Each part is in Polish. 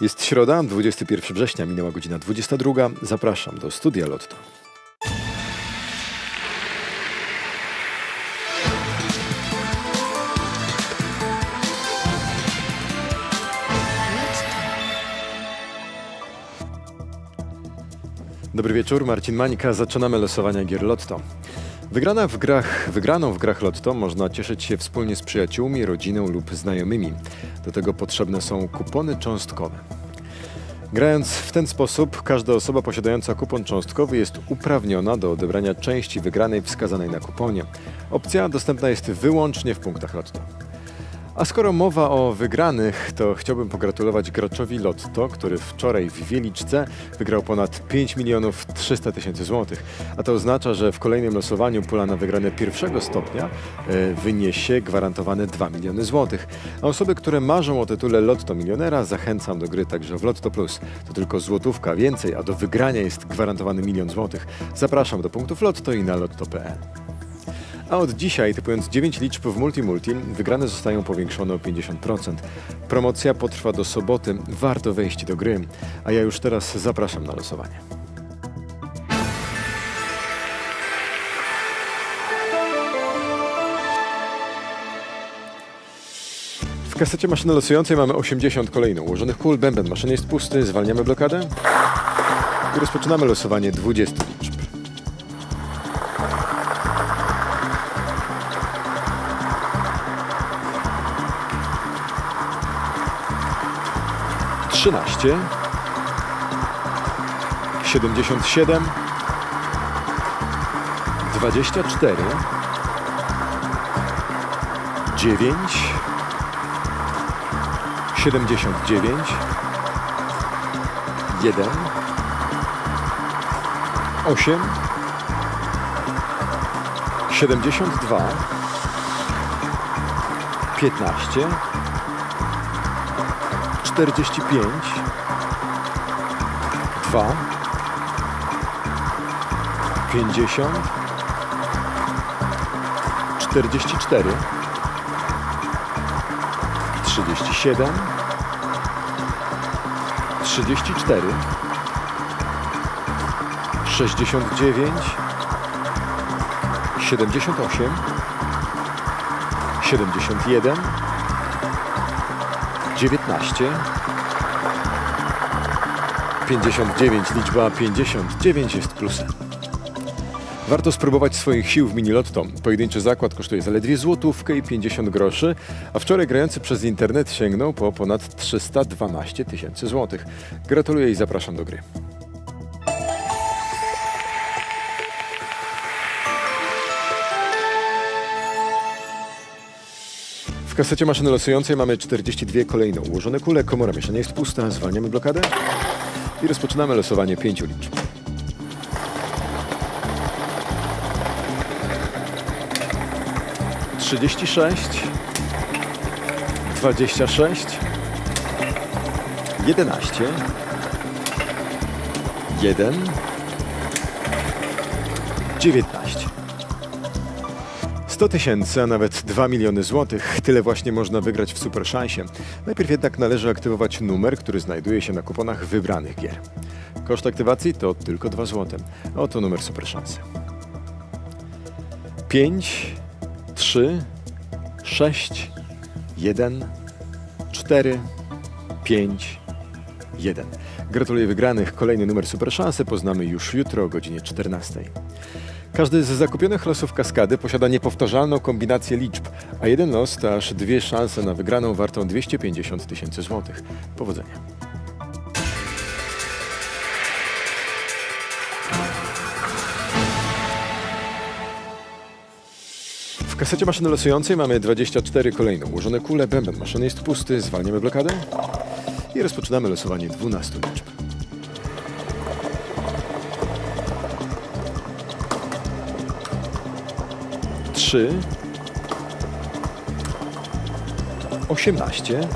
Jest środa, 21 września, minęła godzina 22. Zapraszam do studia Lotto. Dobry wieczór, Marcin Mańka. Zaczynamy losowania gier Lotto. Wygrana w grach, wygraną w grach Lotto można cieszyć się wspólnie z przyjaciółmi, rodziną lub znajomymi. Do tego potrzebne są kupony cząstkowe. Grając w ten sposób, każda osoba posiadająca kupon cząstkowy jest uprawniona do odebrania części wygranej wskazanej na kuponie. Opcja dostępna jest wyłącznie w punktach Lotto. A skoro mowa o wygranych, to chciałbym pogratulować graczowi Lotto, który wczoraj w Wieliczce wygrał ponad 5 milionów 300 tysięcy złotych. A to oznacza, że w kolejnym losowaniu pula na wygrane pierwszego stopnia e, wyniesie gwarantowane 2 miliony złotych. A osoby, które marzą o tytule Lotto Milionera, zachęcam do gry także w Lotto Plus. To tylko złotówka więcej, a do wygrania jest gwarantowany milion złotych. Zapraszam do punktów Lotto i na lotto.pl. A od dzisiaj, typując 9 liczb w Multimulti, wygrane zostają powiększone o 50%. Promocja potrwa do soboty, warto wejść do gry. A ja już teraz zapraszam na losowanie. W kasecie maszyny losującej mamy 80 kolejno ułożonych kul, bęben maszyny jest pusty, zwalniamy blokadę i rozpoczynamy losowanie 20 liczb. 13, 77, 24, 9, 79, 1, 8, 72, 15, 45 2 50 44 37 34 69 78 71 19 59, liczba 59 jest plusem. Warto spróbować swoich sił w Minilotto. Pojedynczy zakład kosztuje zaledwie złotówkę i 50 groszy, a wczoraj grający przez internet sięgnął po ponad 312 tysięcy złotych. Gratuluję i zapraszam do gry. Kasecie maszyny losującej mamy 42 kolejno ułożone kule, komora mieszania jest pusta, zwalniamy blokadę i rozpoczynamy losowanie pięciu liczb. Trzydzieści sześć, dwadzieścia sześć, jedenaście, jeden, dziewiętnaście. 100 tysięcy, a nawet 2 miliony złotych. Tyle właśnie można wygrać w Super Szansie. Najpierw jednak należy aktywować numer, który znajduje się na kuponach wybranych gier. Koszt aktywacji to tylko 2 zł. Oto numer Super Szansy. 5, 3, 6, 1, 4, 5, 1. Gratuluję wygranych. Kolejny numer Super Szansy poznamy już jutro o godzinie 14. Każdy z zakupionych losów kaskady posiada niepowtarzalną kombinację liczb, a jeden los to aż dwie szanse na wygraną wartą 250 tysięcy złotych. Powodzenia. W kasecie maszyny losującej mamy 24 kolejno ułożone kule, bęben maszyny jest pusty, zwalniamy blokadę i rozpoczynamy losowanie 12 liczb. 3 18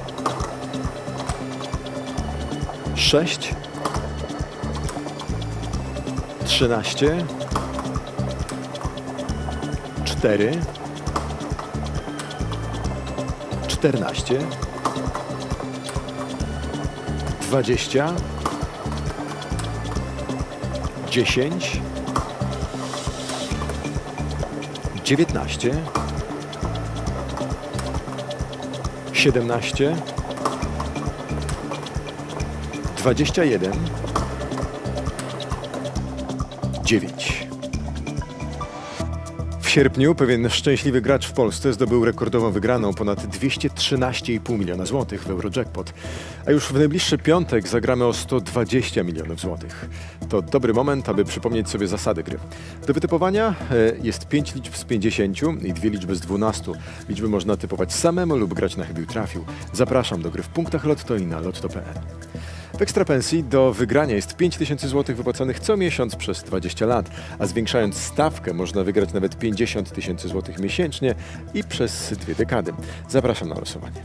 6 13 4 14 20, 10, 19, 17, 21, 9. Sierpniu pewien szczęśliwy gracz w Polsce zdobył rekordową wygraną ponad 213,5 miliona złotych w Eurojackpot. A już w najbliższy piątek zagramy o 120 milionów złotych. To dobry moment, aby przypomnieć sobie zasady gry. Do wytypowania e, jest 5 liczb z 50 i dwie liczby z 12. Liczby można typować samemu lub grać na chybił trafił. Zapraszam do gry w punktach Lotto i na lotto.pl. W ekstrapensji do wygrania jest 5000 zł wypłacanych co miesiąc przez 20 lat, a zwiększając stawkę można wygrać nawet 50 tysięcy złotych miesięcznie i przez dwie dekady. Zapraszam na losowanie.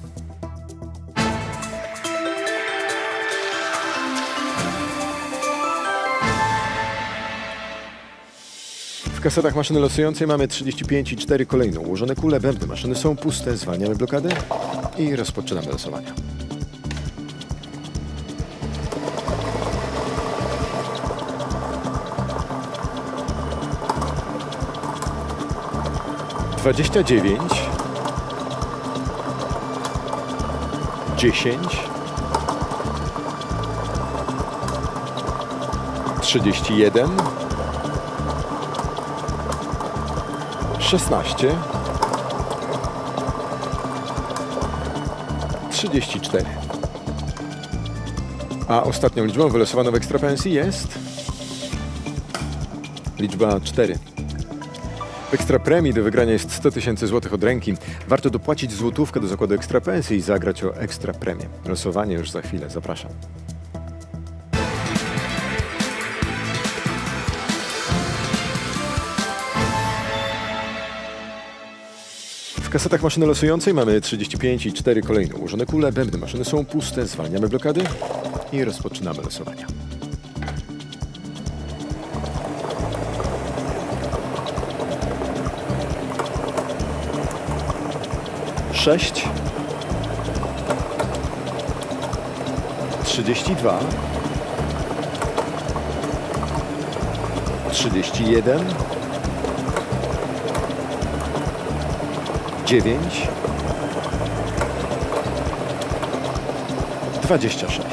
W kasetach maszyny losującej mamy 35 i 4 kolejno ułożone kule, bębny maszyny są puste, zwalniamy blokadę i rozpoczynamy losowania. Dwadzieścia dziewięć, dziesięć, trzydzieści jeden, szesnaście, trzydzieści cztery. A ostatnią liczbą wylosowaną w ekstrapensji jest? Liczba 4. Ekstra premii do wygrania jest 100 tysięcy złotych od ręki. Warto dopłacić złotówkę do zakładu ekstra pensji i zagrać o ekstra premię. Losowanie już za chwilę. Zapraszam. W kasetach maszyny losującej mamy 35 i 4 kolejne ułożone kule. Bębny maszyny są puste. Zwalniamy blokady i rozpoczynamy losowania. Sześć, trzydzieści dwa, trzydzieści jeden, dziewięć, dwadzieścia sześć.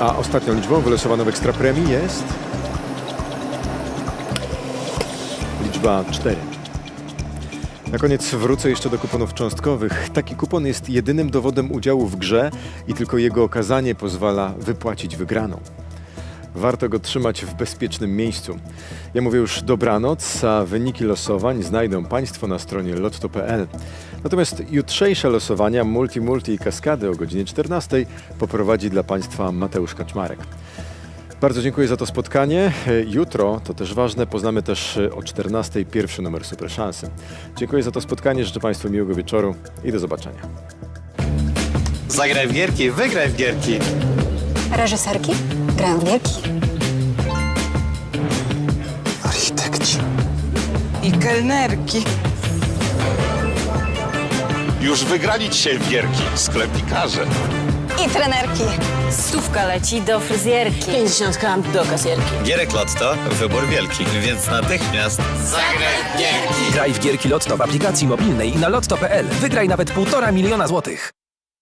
A ostatnią liczbą wylosowaną w ekstrapremii jest? Liczba 4. Na koniec wrócę jeszcze do kuponów cząstkowych. Taki kupon jest jedynym dowodem udziału w grze i tylko jego okazanie pozwala wypłacić wygraną. Warto go trzymać w bezpiecznym miejscu. Ja mówię już dobranoc, a wyniki losowań znajdą Państwo na stronie lotto.pl. Natomiast jutrzejsze losowania Multi Multi i Kaskady o godzinie 14 poprowadzi dla Państwa Mateusz Kaczmarek. Bardzo dziękuję za to spotkanie. Jutro, to też ważne, poznamy też e, o 14 pierwszy numer Super Szansy. Dziękuję za to spotkanie, życzę Państwu miłego wieczoru i do zobaczenia. Zagraj w gierki, wygraj w gierki. Reżyserki grają w gierki. Architekci. i kelnerki. Już wygrali dzisiaj w gierki. Sklepikarze. I trenerki. Stówka leci do fryzjerki. 50 gram do kasjerki. Gierek Lotto, wybór wielki, więc natychmiast zagraj gierki. Graj w gierki Lotto w aplikacji mobilnej i na lotto.pl. Wygraj nawet 1,5 miliona złotych.